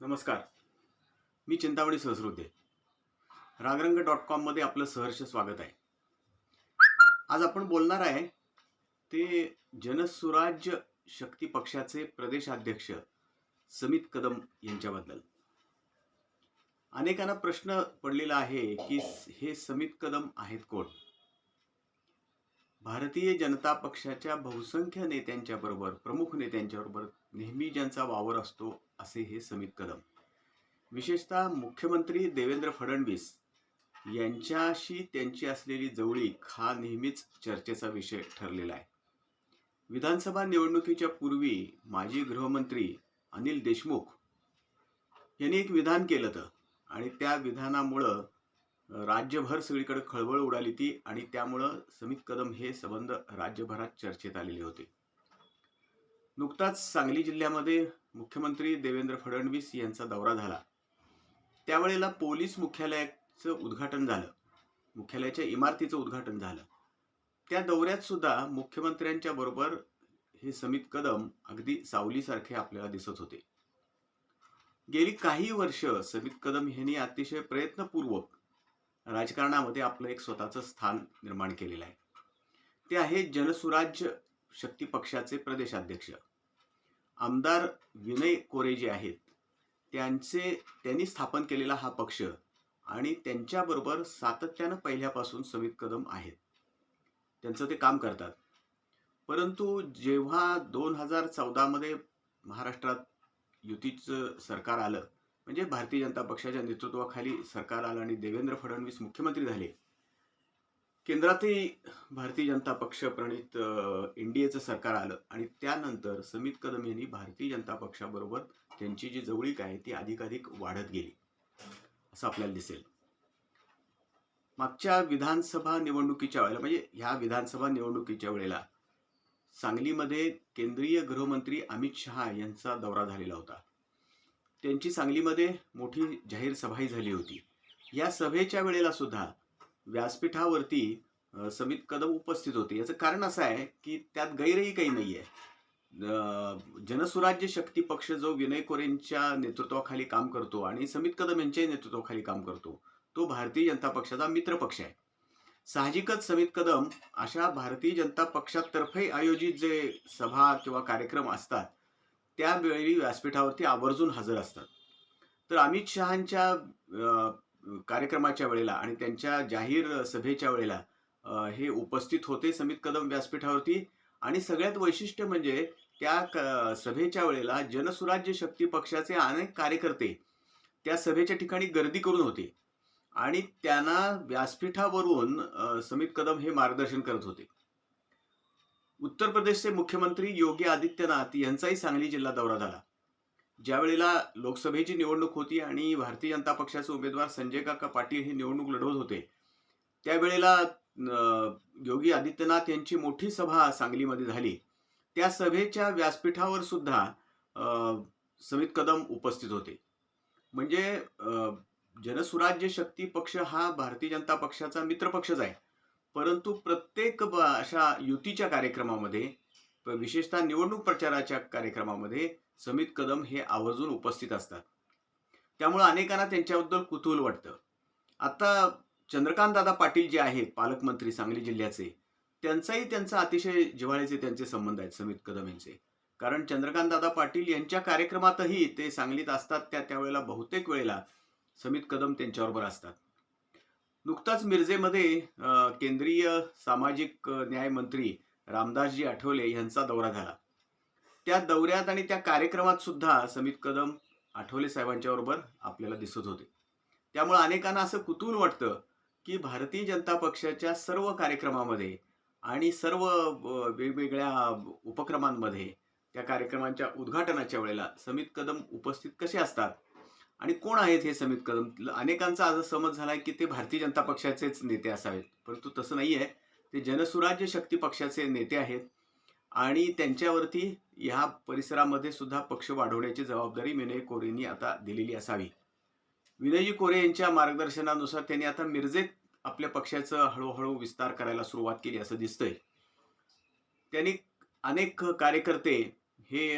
नमस्कार. मी चिंतावणी सहस्रुद्धे रागरंग डॉट कॉममध्ये आपलं सहर्ष स्वागत आहे. आज आपण बोलणार आहे ते जनसुराज्य शक्ती पक्षाचे प्रदेशाध्यक्ष समित कदम यांच्याबद्दल. अनेकांना प्रश्न पडलेला आहे की हे समित कदम आहेत कोण? भारतीय जनता पक्षाच्या बहुसंख्य नेत्यांच्या बरोबर प्रमुख नेत्यांच्या बरोबर नेहमी ज्यांचा वावर असतो असे हे समित कदम. विशेषतः मुख्यमंत्री देवेंद्र फडणवीस यांच्याशी त्यांची असलेली जवळीक हा नेहमीच चर्चेचा विषय ठरलेला आहे. विधानसभा निवडणुकीच्या पूर्वी माजी गृहमंत्री अनिल देशमुख यांनी एक विधान केलं तर आणि त्या विधानामुळं राज्यभर सगळीकडे खळबळ उडाली ती आणि त्यामुळं समित कदम हे संबंध राज्यभरात चर्चेत आलेले होते. नुकताच सांगली जिल्ह्यामध्ये मुख्यमंत्री देवेंद्र फडणवीस यांचा दौरा झाला. त्यावेळेला पोलीस मुख्यालयाचं उद्घाटन झालं. मुख्यालयाच्या इमारतीचं उद्घाटन झालं. त्या दौऱ्यात सुद्धा मुख्यमंत्र्यांच्या बरोबर हे समित कदम अगदी सावलीसारखे आपल्याला दिसत होते. गेली काही वर्ष समित कदम यांनी अतिशय प्रयत्नपूर्वक राजकारणामध्ये आपलं एक स्वतःचं स्थान निर्माण केलेलं आहे. ते आहे जनसुराज्य शक्ती पक्षाचे प्रदेशाध्यक्ष. आमदार विनय कोरे जे आहेत त्यांचे त्यांनी स्थापन केलेला हा पक्ष आणि त्यांच्याबरोबर सातत्यानं पहिल्यापासून समित कदम आहेत. त्यांचं ते काम करतात. परंतु जेव्हा दोन हजार चौदामध्ये महाराष्ट्रात युतीचं सरकार आलं म्हणजे भारतीय जनता पक्षाच्या नेतृत्वाखाली सरकार आलं आणि देवेंद्र फडणवीस मुख्यमंत्री झाले केंद्रातही भारतीय जनता पक्ष प्रणित एनडीएचं सरकार आलं आणि त्यानंतर समित कदम यांनी भारतीय जनता पक्षाबरोबर त्यांची जी जवळीक आहे ती अधिकाधिक वाढत गेली. असं आपल्याला दिसेल. मागच्या विधानसभा निवडणुकीच्या वेळेला म्हणजे ह्या विधानसभा निवडणुकीच्या वेळेला सांगलीमध्ये केंद्रीय गृहमंत्री अमित शहा यांचा दौरा झालेला होता. त्यांची सांगलीमध्ये मोठी जाहीर सभाही झाली होती. या सभेच्या वेळेला सुद्धा व्यासपीठावरती समित कदम उपस्थित होते. याचं कारण असं आहे की त्यात गैरही काही नाही आहे. जनसुराज्य शक्ती पक्ष जो विनय कोरेंच्या नेतृत्वाखाली काम करतो आणि समित कदम यांच्याही नेतृत्वाखाली काम करतो तो भारतीय जनता पक्षाचा मित्र पक्ष आहे. साहजिकच समित कदम अशा भारतीय जनता पक्षातर्फे आयोजित जे सभा किंवा कार्यक्रम असतात त्यावेळी व्यासपीठावरती आवर्जून हजर असतात. तर अमित शहांच्या कार्यक्रमाच्या वेळेला आणि त्यांच्या जाहीर सभेच्या वेळेला हे उपस्थित होते समित कदम व्यासपीठावरती. आणि सगळ्यात वैशिष्ट्य म्हणजे त्या क- सभेच्या वेळेला जनसुराज्य शक्ती पक्षाचे अनेक कार्यकर्ते त्या सभेच्या ठिकाणी गर्दी करून होते. आणि त्यांना व्यासपीठावरून समित कदम हे मार्गदर्शन करत होते. उत्तर प्रदेशचे मुख्यमंत्री योगी आदित्यनाथ यांचाही सांगली जिल्हा दौरा झाला. ज्यावेळेला लोकसभेची निवडणूक होती आणि भारतीय जनता पक्षाचे उमेदवार संजय काका पाटील हे निवडणूक लढवत होते त्यावेळेला योगी आदित्यनाथ यांची मोठी सभा सांगलीमध्ये झाली. त्या सभेच्या व्यासपीठावर सुद्धा समित कदम उपस्थित होते. म्हणजे जनसुराज्य शक्ती पक्ष हा भारतीय जनता पक्षाचा मित्रपक्षच आहे. परंतु प्रत्येक ब- अशा युतीच्या कार्यक्रमामध्ये विशेषतः निवडणूक प्रचाराच्या कार्यक्रमामध्ये समित कदम हे आवर्जून उपस्थित असतात. त्यामुळे अनेकांना त्यांच्याबद्दल कुतूहल वाटतं. आता चंद्रकांत दादा पाटील जे आहेत पालकमंत्री सांगली जिल्ह्याचे त्यांचाही त्यांचा अतिशय जिव्हाळ्याचे त्यांचे संबंध आहेत समित कदम यांचे. कारण चंद्रकांत दादा पाटील यांच्या कार्यक्रमातही ते सांगलीत असतात त्या त्यावेळेला बहुतेक वेळेला समित कदम त्यांच्याबरोबर असतात. नुकताच मिरजेमध्ये केंद्रीय सामाजिक न्याय मंत्री रामदासजी आठवले यांचा दौरा झाला. त्या दौऱ्यात आणि त्या कार्यक्रमात सुद्धा समित कदम आठवले साहेबांच्या बरोबर आपल्याला दिसत होते. त्यामुळे अनेकांना असं कुतूहल वाटतं की भारतीय जनता पक्षाच्या सर्व कार्यक्रमामध्ये आणि सर्व वेगवेगळ्या उपक्रमांमध्ये त्या कार्यक्रमांच्या उद्घाटनाच्या वेळेला समित कदम उपस्थित कसे असतात? आणि कोण आहेत हे समित कदम? अनेकांचा आज समज झाला आहे की ते भारतीय जनता पक्षाचेच नेते असावेत. परंतु तसं नाही आहे ते जनसुराज्य शक्ती पक्षाचे नेते आहेत. आणि त्यांच्यावरती ह्या परिसरामध्ये सुद्धा पक्ष वाढवण्याची जबाबदारी विनय कोरेंनी आता दिलेली असावी. विनयजी कोरे यांच्या मार्गदर्शनानुसार त्यांनी आता मिरजेत आपल्या पक्षाचं हळूहळू विस्तार करायला सुरुवात केली असं दिसतंय. त्यांनी अनेक कार्यकर्ते हे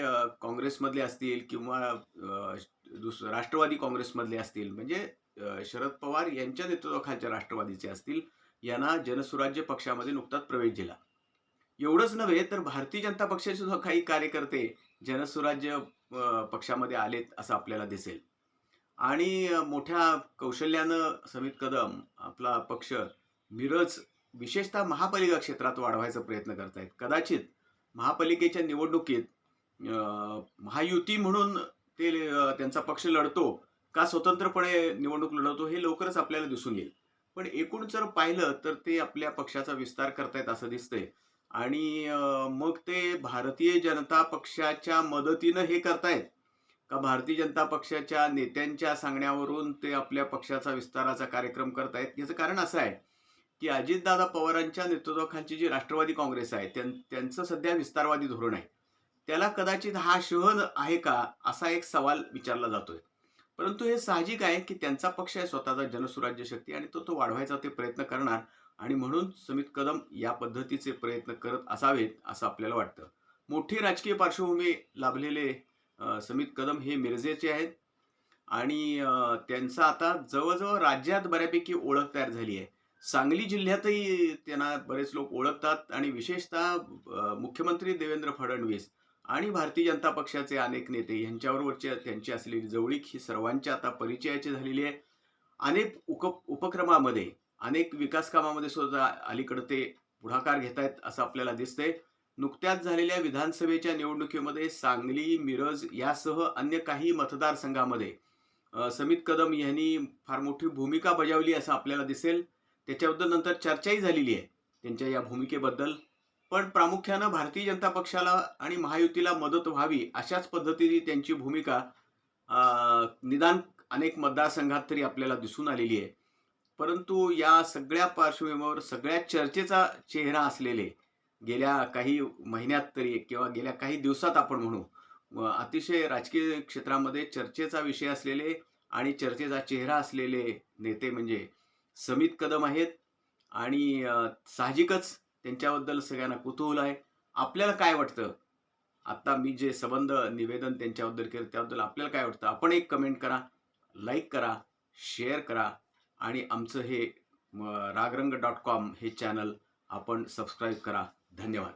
काँग्रेसमधले असतील किंवा दुस राष्ट्रवादी काँग्रेसमधले असतील म्हणजे शरद पवार यांच्या नेतृत्वाखालच्या राष्ट्रवादीचे असतील यांना जनसुराज्य पक्षामध्ये नुकताच प्रवेश दिला. एवढंच नव्हे तर भारतीय जनता पक्षाचे सुद्धा काही कार्यकर्ते जनसुराज्य पक्षामध्ये आलेत असं आपल्याला दिसेल. आणि मोठ्या कौशल्यानं समित कदम आपला पक्ष मिरज विशेषतः महापालिका क्षेत्रात वाढवायचा प्रयत्न करतायत. कदाचित महापालिकेच्या निवडणुकीत महायुती म्हणून ते त्यांचा पक्ष लढतो का स्वतंत्रपणे निवडणूक लढवतो हे लवकरच आपल्याला दिसून येईल. पण एकूण जर पाहिलं तर ते आपल्या पक्षाचा विस्तार करतायत असं दिसतंय. आणि मग ते भारतीय जनता पक्षाच्या मदतीनं हे करतायत. का भारतीय जनता पक्षाच्या नेत्यांच्या सांगण्यावरून ते आपल्या पक्षाचा विस्ताराचा कार्यक्रम करतायत? याचं कारण असं आहे की अजितदादा पवारांच्या नेतृत्वाखालची जी राष्ट्रवादी काँग्रेस आहे त्यां- त्यांचं सध्या विस्तारवादी धोरण आहे. त्याला कदाचित हा शहन आहे का असा एक सवाल विचारला जातोय. परंतु हे साहजिक आहे की त्यांचा पक्ष आहे स्वतःचा जनसुराज्य शक्ती आणि तो तो वाढवायचा ते प्रयत्न करणार आणि म्हणून समित कदम या पद्धतीचे प्रयत्न करत असावेत असं आपल्याला वाटतं. मोठी राजकीय पार्श्वभूमी लाभलेले समित कदम हे मिरजेचे आहेत. आणि त्यांचा आता जवळजवळ राज्यात बऱ्यापैकी ओळख तयार झाली आहे. सांगली जिल्ह्यातही त्यांना बरेच लोक ओळखतात आणि विशेषतः मुख्यमंत्री देवेंद्र फडणवीस आणि भारतीय जनता पक्षाचे अनेक नेते यांच्याबरोबरच्या त्यांची असलेली जवळीक ही सर्वांच्या आता परिचयाची झालेली आहे. अनेक उक उपक्रमामध्ये अनेक विकास कामामध्ये सुद्धा अलीकडे ते पुढाकार घेत आहेत असं आपल्याला दिसतंय. नुकत्याच झालेल्या विधानसभेच्या निवडणुकीमध्ये सांगली मिरज यासह अन्य काही मतदारसंघामध्ये समित कदम यांनी फार मोठी भूमिका बजावली असं आपल्याला दिसेल. त्याच्याबद्दल नंतर चर्चाही झालेली आहे त्यांच्या या भूमिकेबद्दल. पण प्रामुख्यानं भारतीय जनता पक्षाला आणि महायुतीला मदत व्हावी अशाच पद्धतीने त्यांची भूमिका निदान अनेक मतदारसंघात तरी आपल्याला दिसून आलेली आहे. परंतु या सगळ्या पार्श्वभूमीवर सगळ्या चर्चेचा चेहरा असलेले गेल्या काही महिन्यात तरी किंवा गेल्या काही दिवसात आपण म्हणू अतिशय राजकीय क्षेत्रामध्ये चर्चेचा विषय असलेले आणि चर्चेचा चेहरा असलेले नेते म्हणजे समित कदम आहेत आणि साहजिकच त्यांच्याबद्दल सगळ्यांना कुतूहल आहे. आपल्याला काय वाटतं? आता मी जे संबंध निवेदन त्यांच्याबद्दल केलं त्याबद्दल आपल्याला काय वाटतं? आपण एक कमेंट करा लाईक करा शेअर करा आणि आमचं हे रागरंग डॉट कॉम हे चॅनल आपण सबस्क्राईब करा. धन्यवाद.